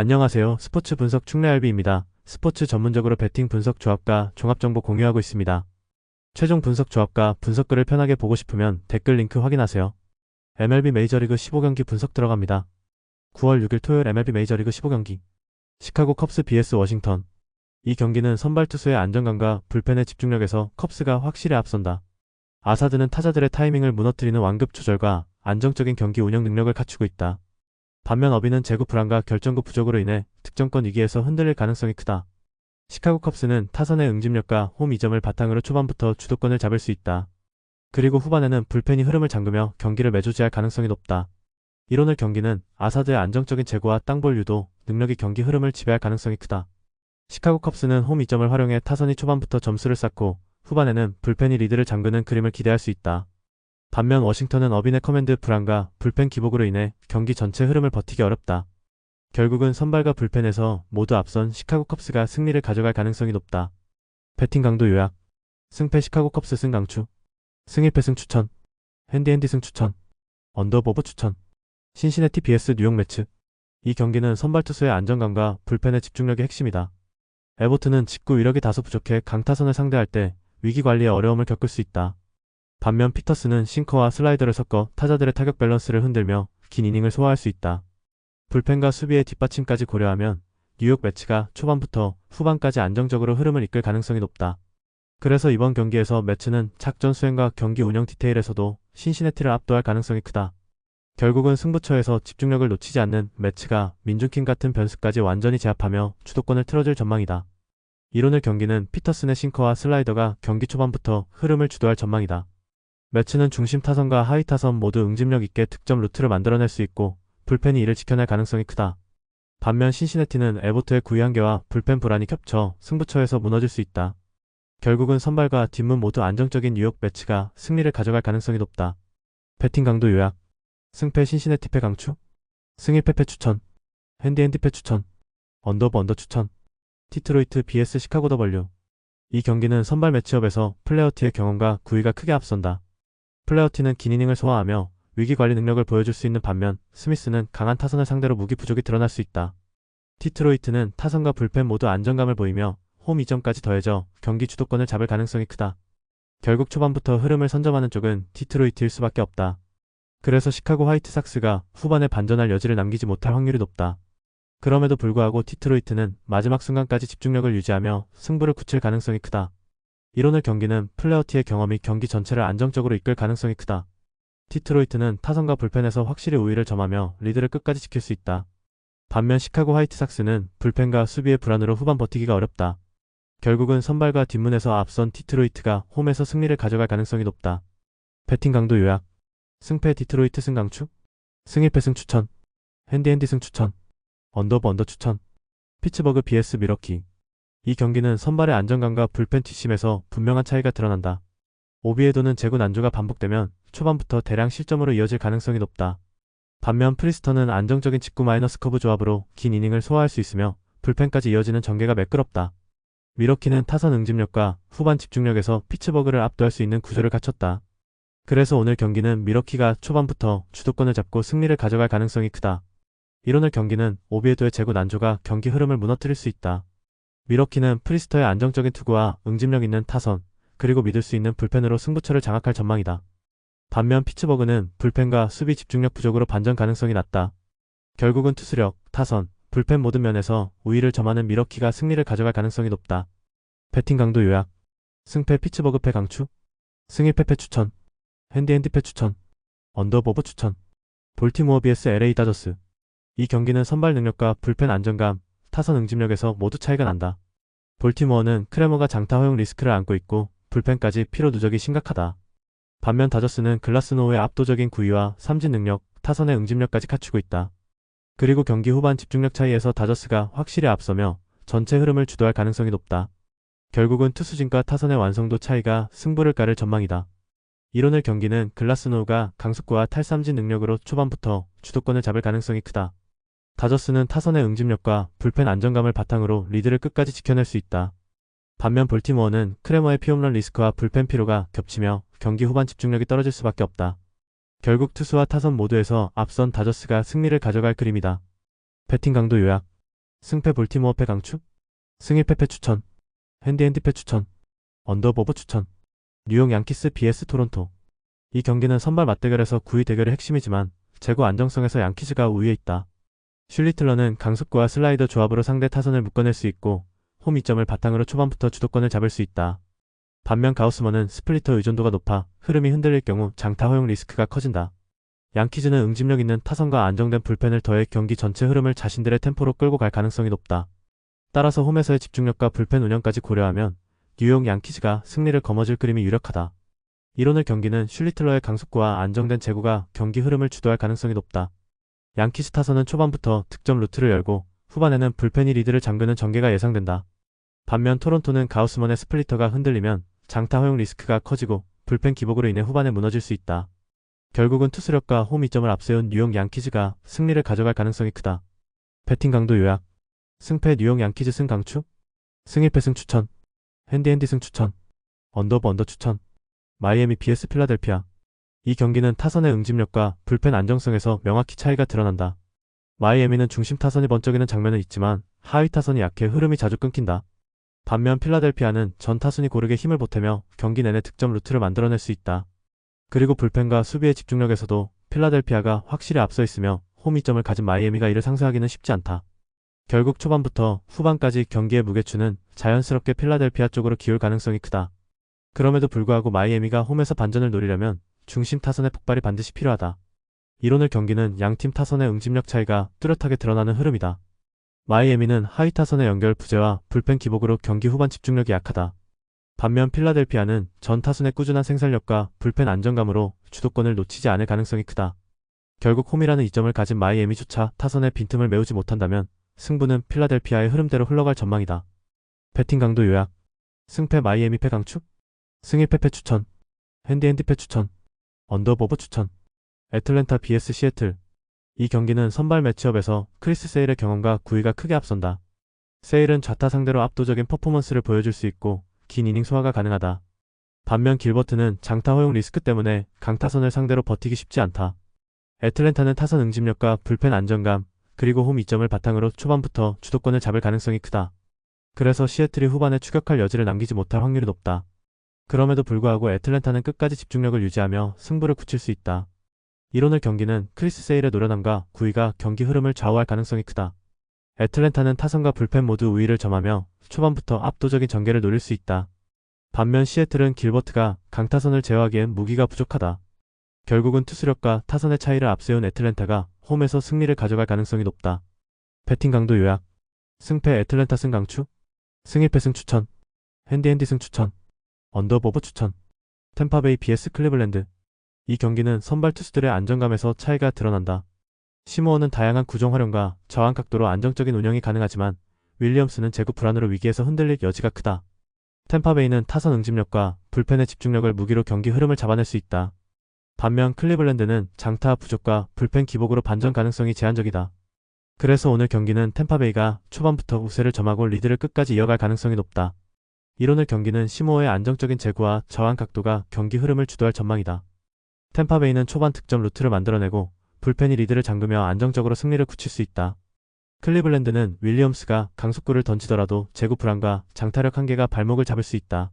안녕하세요. 스포츠 분석 충래알비입니다. 스포츠 전문적으로 배팅 분석 조합과 종합정보 공유하고 있습니다. 최종 분석 조합과 분석글을 편하게 보고 싶으면 댓글 링크 확인하세요. MLB 메이저리그 15경기 분석 들어갑니다. 9월 6일 토요일 MLB 메이저리그 15경기 시카고 컵스 vs 워싱턴 이 경기는 선발 투수의 안정감과 불펜의 집중력에서 컵스가 확실히 앞선다. 아사드는 타자들의 타이밍을 무너뜨리는 완급 조절과 안정적인 경기 운영 능력을 갖추고 있다. 반면 어비는 제구 불안과 결정구 부족으로 인해 득점권 위기에서 흔들릴 가능성이 크다. 시카고 컵스는 타선의 응집력과 홈 이점을 바탕으로 초반부터 주도권을 잡을 수 있다. 그리고 후반에는 불펜이 흐름을 잠그며 경기를 매조지할 가능성이 높다. 이론을 경기는 아사드의 안정적인 제구와 땅볼 유도, 능력이 경기 흐름을 지배할 가능성이 크다. 시카고 컵스는 홈 이점을 활용해 타선이 초반부터 점수를 쌓고 후반에는 불펜이 리드를 잠그는 그림을 기대할 수 있다. 반면 워싱턴은 어빈의 커맨드 불안과 불펜 기복으로 인해 경기 전체 흐름을 버티기 어렵다. 결국은 선발과 불펜에서 모두 앞선 시카고 컵스가 승리를 가져갈 가능성이 높다. 배팅 강도 요약 승패 시카고 컵스 승 강추 승 1패 승 추천 핸디핸디 승 추천 언더버버 추천 신시내티 BS 뉴욕 매치 이 경기는 선발 투수의 안정감과 불펜의 집중력이 핵심이다. 에버튼은 직구 위력이 다소 부족해 강타선을 상대할 때 위기 관리에 어려움을 겪을 수 있다. 반면 피터스는 싱커와 슬라이더를 섞어 타자들의 타격 밸런스를 흔들며 긴 이닝을 소화할 수 있다. 불펜과 수비의 뒷받침까지 고려하면 뉴욕 매치가 초반부터 후반까지 안정적으로 흐름을 이끌 가능성이 높다. 그래서 이번 경기에서 매치는 작전 수행과 경기 운영 디테일에서도 신시내티를 압도할 가능성이 크다. 결국은 승부처에서 집중력을 놓치지 않는 매치가 민준킹 같은 변수까지 완전히 제압하며 주도권을 틀어줄 전망이다. 이론을 경기는 피터슨의 싱커와 슬라이더가 경기 초반부터 흐름을 주도할 전망이다. 매치는 중심 타선과 하위 타선 모두 응집력 있게 득점 루트를 만들어낼 수 있고 불펜이 이를 지켜낼 가능성이 크다. 반면 신시내티는 에보트의 구위한계와 불펜 불안이 겹쳐 승부처에서 무너질 수 있다. 결국은 선발과 뒷문 모두 안정적인 뉴욕 매치가 승리를 가져갈 가능성이 높다. 배팅 강도 요약 승패 신시내티패 강추 승 1패패 추천 핸디 핸디패 추천 언더버 언더 추천 티트로이트 BS 시카고 더벌류 이 경기는 선발 매치업에서 플레어티의 경험과 구위가 크게 앞선다. 플레어티는 긴 이닝을 소화하며 위기 관리 능력을 보여줄 수 있는 반면 스미스는 강한 타선을 상대로 무기 부족이 드러날 수 있다. 티트로이트는 타선과 불펜 모두 안정감을 보이며 홈 이점까지 더해져 경기 주도권을 잡을 가능성이 크다. 결국 초반부터 흐름을 선점하는 쪽은 디트로이트일 수밖에 없다. 그래서 시카고 화이트삭스가 후반에 반전할 여지를 남기지 못할 확률이 높다. 그럼에도 불구하고 디트로이트는 마지막 순간까지 집중력을 유지하며 승부를 굳힐 가능성이 크다. 이론을 경기는 플레어티의 경험이 경기 전체를 안정적으로 이끌 가능성이 크다. 디트로이트는 타선과 불펜에서 확실히 우위를 점하며 리드를 끝까지 지킬 수 있다. 반면 시카고 화이트삭스는 불펜과 수비의 불안으로 후반 버티기가 어렵다. 결국은 선발과 뒷문에서 앞선 디트로이트가 홈에서 승리를 가져갈 가능성이 높다. 배팅 강도 요약 승패 디트로이트 승 강추 승 1패 승 추천 핸디핸디 승 추천 언더버 언더 추천 피츠버그 BS 미러키 이 경기는 선발의 안정감과 불펜 뒷심에서 분명한 차이가 드러난다. 오비에도는 제구 난조가 반복되면 초반부터 대량 실점으로 이어질 가능성이 높다. 반면 프리스턴은 안정적인 직구 마이너스 커브 조합으로 긴 이닝을 소화할 수 있으며 불펜까지 이어지는 전개가 매끄럽다. 미러키는 타선 응집력과 후반 집중력에서 피츠버그를 압도할 수 있는 구조를 갖췄다. 그래서 오늘 경기는 미러키가 초반부터 주도권을 잡고 승리를 가져갈 가능성이 크다. 이론을 경기는 오비에도의 제구 난조가 경기 흐름을 무너뜨릴 수 있다. 미러키는 프리스터의 안정적인 투구와 응집력 있는 타선, 그리고 믿을 수 있는 불펜으로 승부처를 장악할 전망이다. 반면 피츠버그는 불펜과 수비 집중력 부족으로 반전 가능성이 낮다. 결국은 투수력, 타선, 불펜 모든 면에서 우위를 점하는 미러키가 승리를 가져갈 가능성이 높다. 배팅 강도 요약 승패 피츠버그 패 강추 승 1패 패 추천 핸디핸디 패 추천 언더버버 추천 볼티모어 vs LA 다저스 이 경기는 선발 능력과 불펜 안정감, 타선 응집력에서 모두 차이가 난다. 볼티모어는 크레머가 장타 허용 리스크를 안고 있고 불펜까지 피로 누적이 심각하다. 반면 다저스는 글라스노우의 압도적인 구위와 삼진 능력, 타선의 응집력까지 갖추고 있다. 그리고 경기 후반 집중력 차이에서 다저스가 확실히 앞서며 전체 흐름을 주도할 가능성이 높다. 결국은 투수진과 타선의 완성도 차이가 승부를 가를 전망이다. 이론을 경기는 글라스노우가 강속구와 탈삼진 능력으로 초반부터 주도권을 잡을 가능성이 크다. 다저스는 타선의 응집력과 불펜 안정감을 바탕으로 리드를 끝까지 지켜낼 수 있다. 반면 볼티모어는 크레머의 피홈런 리스크와 불펜 피로가 겹치며 경기 후반 집중력이 떨어질 수밖에 없다. 결국 투수와 타선 모두에서 앞선 다저스가 승리를 가져갈 그림이다. 배팅 강도 요약 승패 볼티모어 패 강추? 승일 패패 추천. 핸디핸디 패 추천. 언더버버 추천. 뉴욕 양키스 vs 토론토. 이 경기는 선발 맞대결에서 9위 대결의 핵심이지만 재고 안정성에서 양키즈가 우위에 있다. 슐리틀러는 강속구와 슬라이더 조합으로 상대 타선을 묶어낼 수 있고 홈 이점을 바탕으로 초반부터 주도권을 잡을 수 있다. 반면 가우스먼은 스플리터 의존도가 높아 흐름이 흔들릴 경우 장타 허용 리스크가 커진다. 양키즈는 응집력 있는 타선과 안정된 불펜을 더해 경기 전체 흐름을 자신들의 템포로 끌고 갈 가능성이 높다. 따라서 홈에서의 집중력과 불펜 운영까지 고려하면 뉴욕 양키즈가 승리를 거머쥘 그림이 유력하다. 이론을 경기는 슐리틀러의 강속구와 안정된 제구가 경기 흐름을 주도할 가능성이 높다. 양키즈 타선은 초반부터 득점 루트를 열고 후반에는 불펜이 리드를 잠그는 전개가 예상된다. 반면 토론토는 가우스먼의 스플리터가 흔들리면 장타 허용 리스크가 커지고 불펜 기복으로 인해 후반에 무너질 수 있다. 결국은 투수력과 홈 이점을 앞세운 뉴욕 양키즈가 승리를 가져갈 가능성이 크다. 배팅 강도 요약 승패 뉴욕 양키즈 승 강추 승일패 승 추천 핸디핸디 승 추천 언더버 언더 추천 마이애미 vs 필라델피아 이 경기는 타선의 응집력과 불펜 안정성에서 명확히 차이가 드러난다. 마이애미는 중심 타선이 번쩍이는 장면은 있지만 하위 타선이 약해 흐름이 자주 끊긴다. 반면 필라델피아는 전 타선이 고르게 힘을 보태며 경기 내내 득점 루트를 만들어낼 수 있다. 그리고 불펜과 수비의 집중력에서도 필라델피아가 확실히 앞서 있으며 홈 이점을 가진 마이애미가 이를 상쇄하기는 쉽지 않다. 결국 초반부터 후반까지 경기의 무게추는 자연스럽게 필라델피아 쪽으로 기울 가능성이 크다. 그럼에도 불구하고 마이애미가 홈에서 반전을 노리려면 중심 타선의 폭발이 반드시 필요하다. 이론을 경기는 양팀 타선의 응집력 차이가 뚜렷하게 드러나는 흐름이다. 마이애미는 하위 타선의 연결 부재와 불펜 기복으로 경기 후반 집중력이 약하다. 반면 필라델피아는 전 타선의 꾸준한 생산력과 불펜 안정감으로 주도권을 놓치지 않을 가능성이 크다. 결국 홈이라는 이점을 가진 마이애미조차 타선의 빈틈을 메우지 못한다면 승부는 필라델피아의 흐름대로 흘러갈 전망이다. 배팅 강도 요약 승패 마이애미 패 강추 승일 패패 추천 핸디 핸디 패 추천 언더버버 추천 애틀랜타 vs 시애틀 이 경기는 선발 매치업에서 크리스 세일의 경험과 구위가 크게 앞선다. 세일은 좌타 상대로 압도적인 퍼포먼스를 보여줄 수 있고 긴 이닝 소화가 가능하다. 반면 길버트는 장타 허용 리스크 때문에 강타선을 상대로 버티기 쉽지 않다. 애틀랜타는 타선 응집력과 불펜 안정감, 그리고 홈 이점을 바탕으로 초반부터 주도권을 잡을 가능성이 크다. 그래서 시애틀이 후반에 추격할 여지를 남기지 못할 확률이 높다. 그럼에도 불구하고 애틀랜타는 끝까지 집중력을 유지하며 승부를 굳힐 수 있다. 이론을 경기는 크리스 세일의 노련함과 구위가 경기 흐름을 좌우할 가능성이 크다. 애틀랜타는 타선과 불펜 모두 우위를 점하며 초반부터 압도적인 전개를 노릴 수 있다. 반면 시애틀은 길버트가 강타선을 제어하기엔 무기가 부족하다. 결국은 투수력과 타선의 차이를 앞세운 애틀랜타가 홈에서 승리를 가져갈 가능성이 높다. 배팅 강도 요약 승패 애틀랜타 승 강추 승일패 승 추천 핸디핸디 승 추천 언더버버 추천 템파베이 vs 클리블랜드 이 경기는 선발 투수들의 안정감에서 차이가 드러난다. 시모어는 다양한 구종 활용과 저항 각도로 안정적인 운영이 가능하지만 윌리엄스는 제구 불안으로 위기에서 흔들릴 여지가 크다. 템파베이는 타선 응집력과 불펜의 집중력을 무기로 경기 흐름을 잡아낼 수 있다. 반면 클리블랜드는 장타 부족과 불펜 기복으로 반전 가능성이 제한적이다. 그래서 오늘 경기는 템파베이가 초반부터 우세를 점하고 리드를 끝까지 이어갈 가능성이 높다. 이론을 경기는 시모어의 안정적인 제구와 저항 각도가 경기 흐름을 주도할 전망이다. 템파베이는 초반 득점 루트를 만들어내고 불펜이 리드를 잠그며 안정적으로 승리를 굳힐 수 있다. 클리블랜드는 윌리엄스가 강속구를 던지더라도 제구 불안과 장타력 한계가 발목을 잡을 수 있다.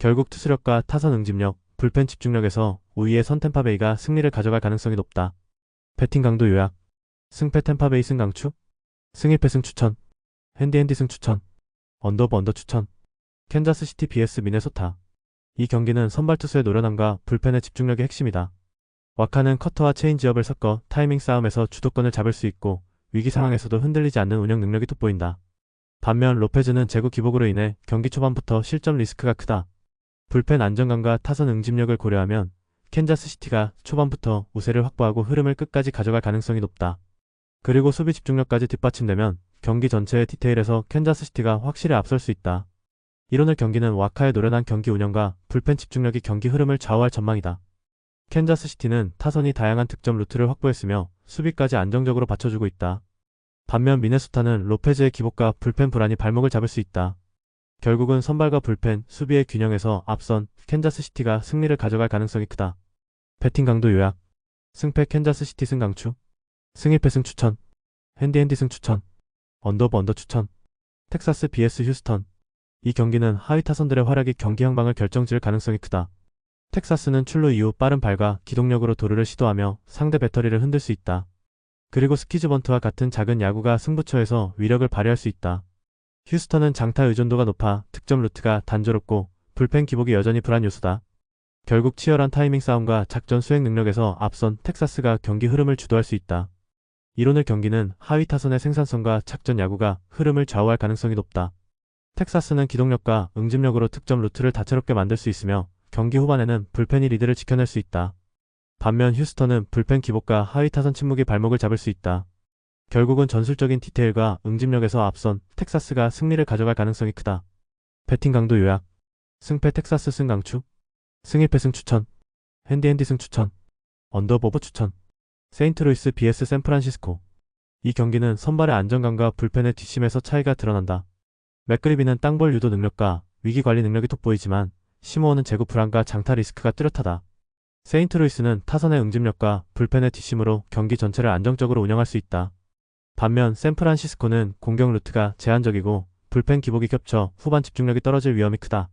결국 투수력과 타선 응집력, 불펜 집중력에서 우위의 선 템파베이가 승리를 가져갈 가능성이 높다. 배팅 강도 요약 승패 템파베이 승 강추 승일패 승 추천 핸디핸디 승 추천 언더버 언더 추천 캔자스시티 vs 미네소타 이 경기는 선발 투수의 노련함과 불펜의 집중력의 핵심이다. 와카는 커터와 체인지업을 섞어 타이밍 싸움에서 주도권을 잡을 수 있고 위기 상황에서도 흔들리지 않는 운영 능력이 돋보인다. 반면 로페즈는 제구 기복으로 인해 경기 초반부터 실점 리스크가 크다. 불펜 안정감과 타선 응집력을 고려하면 캔자스시티가 초반부터 우세를 확보하고 흐름을 끝까지 가져갈 가능성이 높다. 그리고 수비 집중력까지 뒷받침되면 경기 전체의 디테일에서 캔자스시티가 확실히 앞설 수 있다. 이론을 경기는 와카의 노련한 경기 운영과 불펜 집중력이 경기 흐름을 좌우할 전망이다. 캔자스시티는 타선이 다양한 득점 루트를 확보했으며 수비까지 안정적으로 받쳐주고 있다. 반면 미네소타는 로페즈의 기복과 불펜 불안이 발목을 잡을 수 있다. 결국은 선발과 불펜, 수비의 균형에서 앞선 캔자스시티가 승리를 가져갈 가능성이 크다. 배팅 강도 요약 승패 캔자스시티 승 강추 승일 패 승 추천 핸디핸디 승 추천 언더 오브 언더 추천. 텍사스 BS 휴스턴. 이 경기는 하위 타선들의 활약이 경기 향방을 결정지을 가능성이 크다. 텍사스는 출루 이후 빠른 발과 기동력으로 도루를 시도하며 상대 배터리를 흔들 수 있다. 그리고 스키즈 번트와 같은 작은 야구가 승부처에서 위력을 발휘할 수 있다. 휴스턴은 장타 의존도가 높아 득점 루트가 단조롭고 불펜 기복이 여전히 불안 요소다. 결국 치열한 타이밍 싸움과 작전 수행 능력에서 앞선 텍사스가 경기 흐름을 주도할 수 있다. 이론의 경기는 하위 타선의 생산성과 작전 야구가 흐름을 좌우할 가능성이 높다. 텍사스는 기동력과 응집력으로 득점 루트를 다채롭게 만들 수 있으며 경기 후반에는 불펜이 리드를 지켜낼 수 있다. 반면 휴스턴은 불펜 기복과 하위 타선 침묵이 발목을 잡을 수 있다. 결국은 전술적인 디테일과 응집력에서 앞선 텍사스가 승리를 가져갈 가능성이 크다. 배팅 강도 요약 승패 텍사스 승 강추 승일패 승 추천 핸디핸디 승 추천 언더보브 추천 세인트루이스 vs 샌프란시스코 이 경기는 선발의 안정감과 불펜의 뒷심에서 차이가 드러난다. 맥그리비는 땅볼 유도 능력과 위기 관리 능력이 돋보이지만 시모어는 제구 불안과 장타 리스크가 뚜렷하다. 세인트루이스는 타선의 응집력과 불펜의 뒷심으로 경기 전체를 안정적으로 운영할 수 있다. 반면 샌프란시스코는 공격 루트가 제한적이고 불펜 기복이 겹쳐 후반 집중력이 떨어질 위험이 크다.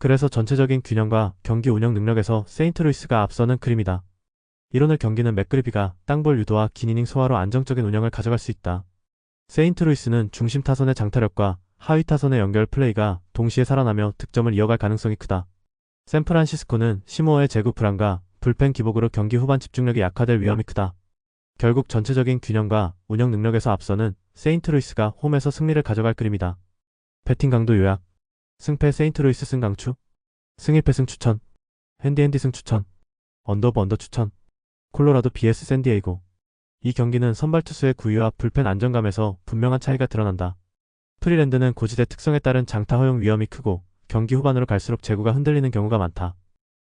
그래서 전체적인 균형과 경기 운영 능력에서 세인트루이스가 앞서는 그림이다. 이론을 경기는 맥그리비가 땅볼 유도와 긴 이닝 소화로 안정적인 운영을 가져갈 수 있다. 세인트루이스는 중심 타선의 장타력과 하위 타선의 연결 플레이가 동시에 살아나며 득점을 이어갈 가능성이 크다. 샌프란시스코는 시모어의 제구 불안과 불펜 기복으로 경기 후반 집중력이 약화될 위험이 크다. 결국 전체적인 균형과 운영 능력에서 앞서는 세인트루이스가 홈에서 승리를 가져갈 그림이다. 배팅 강도 요약 승패 세인트루이스 승 강추 승일패 승 추천 핸디핸디 승 추천 언더브 언더 추천 콜로라도 BS 샌디에이고 이 경기는 선발 투수의 구위와 불펜 안정감에서 분명한 차이가 드러난다. 프리랜드는 고지대 특성에 따른 장타 허용 위험이 크고 경기 후반으로 갈수록 제구가 흔들리는 경우가 많다.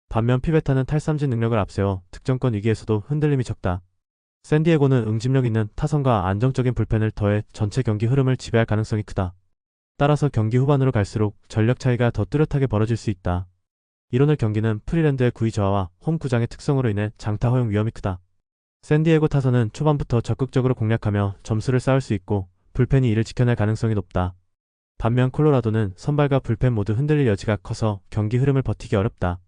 반면 피베타는 탈삼진 능력을 앞세워 득점권 위기에서도 흔들림이 적다. 샌디에고는 응집력 있는 타선과 안정적인 불펜을 더해 전체 경기 흐름을 지배할 가능성이 크다. 따라서 경기 후반으로 갈수록 전력 차이가 더 뚜렷하게 벌어질 수 있다. 이론을 경기는 프리랜드의 구위 저하와 홈 구장의 특성으로 인해 장타 허용 위험이 크다. 샌디에고 타선은 초반부터 적극적으로 공략하며 점수를 쌓을 수 있고 불펜이 이를 지켜낼 가능성이 높다. 반면 콜로라도는 선발과 불펜 모두 흔들릴 여지가 커서 경기 흐름을 버티기 어렵다.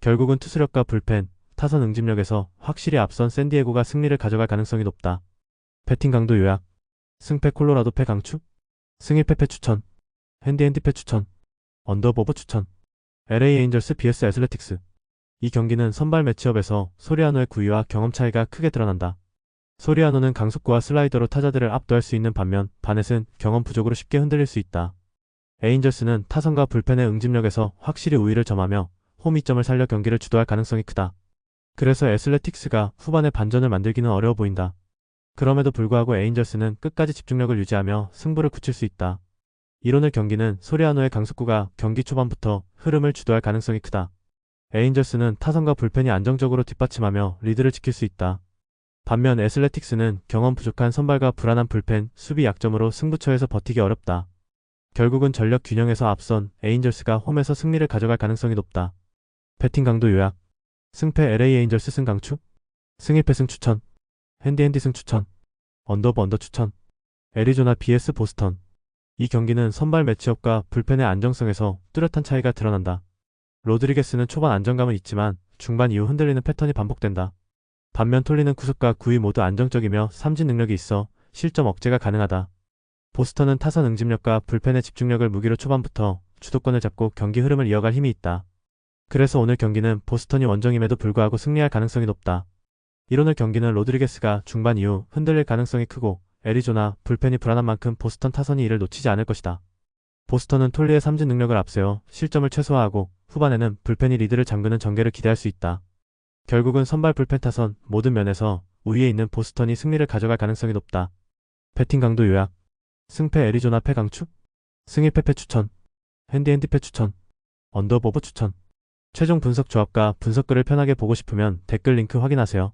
결국은 투수력과 불펜, 타선 응집력에서 확실히 앞선 샌디에고가 승리를 가져갈 가능성이 높다. 배팅 강도 요약 승패 콜로라도 패 강추 승일 패패 추천 핸디핸디패 추천 언더보버 추천 LA 에인절스 vs 애슬레틱스 이 경기는 선발 매치업에서 소리아노의 구위와 경험 차이가 크게 드러난다. 소리아노는 강속구와 슬라이더로 타자들을 압도할 수 있는 반면 바넷은 경험 부족으로 쉽게 흔들릴 수 있다. 에인절스는 타선과 불펜의 응집력에서 확실히 우위를 점하며 홈이점을 살려 경기를 주도할 가능성이 크다. 그래서 애슬레틱스가 후반에 반전을 만들기는 어려워 보인다. 그럼에도 불구하고 에인절스는 끝까지 집중력을 유지하며 승부를 굳힐 수 있다. 이론을 경기는 소리아노의 강속구가 경기 초반부터 흐름을 주도할 가능성이 크다. 에인절스는 타선과 불펜이 안정적으로 뒷받침하며 리드를 지킬 수 있다. 반면 애슬레틱스는 경험 부족한 선발과 불안한 불펜, 수비 약점으로 승부처에서 버티기 어렵다. 결국은 전력 균형에서 앞선 에인절스가 홈에서 승리를 가져갈 가능성이 높다. 배팅 강도 요약 승패 LA 에인절스 승 강추 승일패 승 추천 핸디핸디 승 추천 언더브 언더 추천 애리조나 BS 보스턴 이 경기는 선발 매치업과 불펜의 안정성에서 뚜렷한 차이가 드러난다. 로드리게스는 초반 안정감은 있지만 중반 이후 흔들리는 패턴이 반복된다. 반면 톨리는 구속과 구위 모두 안정적이며 삼진 능력이 있어 실점 억제가 가능하다. 보스턴은 타선 응집력과 불펜의 집중력을 무기로 초반부터 주도권을 잡고 경기 흐름을 이어갈 힘이 있다. 그래서 오늘 경기는 보스턴이 원정임에도 불구하고 승리할 가능성이 높다. 이론을 경기는 로드리게스가 중반 이후 흔들릴 가능성이 크고 애리조나 불펜이 불안한 만큼 보스턴 타선이 이를 놓치지 않을 것이다. 보스턴은 톨리의 삼진 능력을 앞세워 실점을 최소화하고 후반에는 불펜이 리드를 잠그는 전개를 기대할 수 있다. 결국은 선발 불펜 타선 모든 면에서 우위에 있는 보스턴이 승리를 가져갈 가능성이 높다. 배팅 강도 요약. 승패 애리조나 패 강추. 승일패패 추천. 핸디핸디패 추천. 언더보버 추천. 최종 분석 조합과 분석글을 편하게 보고 싶으면 댓글 링크 확인하세요.